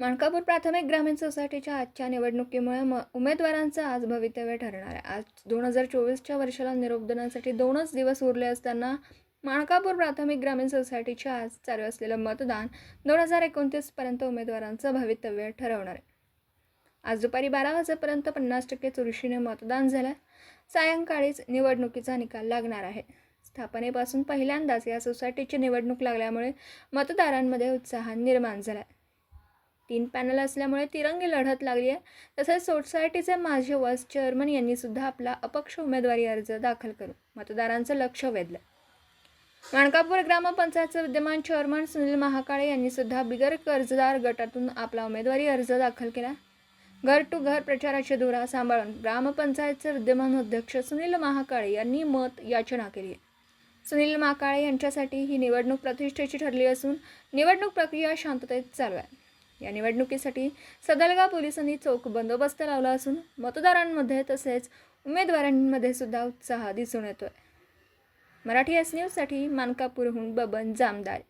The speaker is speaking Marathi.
माणकापूर प्राथमिक ग्रामीण सोसायटीच्या आजच्या निवडणुकीमुळे म उमेदवारांचं आज भवितव्य ठरणार आहे. आज दोन हजार चोवीसच्या वर्षाला निरोप देण्यासाठी दोनच दिवस उरले असताना माणकापूर प्राथमिक ग्रामीण सोसायटीच्या आज चालू असलेलं मतदान दोन हजार एकोणतीसपर्यंत उमेदवारांचं भवितव्य ठरवणार आहे. आज दुपारी बारा वाजेपर्यंत पन्नास टक्के चुरशीने मतदान झालं. सायंकाळीच निवडणुकीचा निकाल लागणार आहे. स्थापनेपासून पहिल्यांदाच या सोसायटीची निवडणूक लागल्यामुळे मतदारांमध्ये उत्साह निर्माण झाला आहे तीन पॅनल असल्यामुळे तिरंगी लढत लागली आहे. तसेच सोसायटीचे माजी वाईस चेअरमन यांनी सुद्धा आपला अपक्ष उमेदवारी अर्ज दाखल करून मतदारांचं लक्ष वेधलं. माणकापूर ग्रामपंचायतचे विद्यमान चेअरमन सुनील महाकाळे यांनी सुद्धा बिगर कर्जदार गटातून आपला उमेदवारी अर्ज दाखल केला. घर टू घर प्रचाराची धुरा सांभाळून ग्रामपंचायतचे विद्यमान अध्यक्ष सुनील महाकाळे यांनी मत याचना केली आहे. सुनील महाकाळे यांच्यासाठी ही निवडणूक प्रतिष्ठेची ठरली असून निवडणूक प्रक्रिया शांततेत चालू आहे. या निवडणुकीसाठी सदलगा पोलिसांनी चोख बंदोबस्त लावला असून मतदारांमध्ये तसेच उमेदवारांमध्ये सुद्धा उत्साह दिसून येतोय. मराठी एस न्यूजसाठी मानकापूरहून बबन जामदार.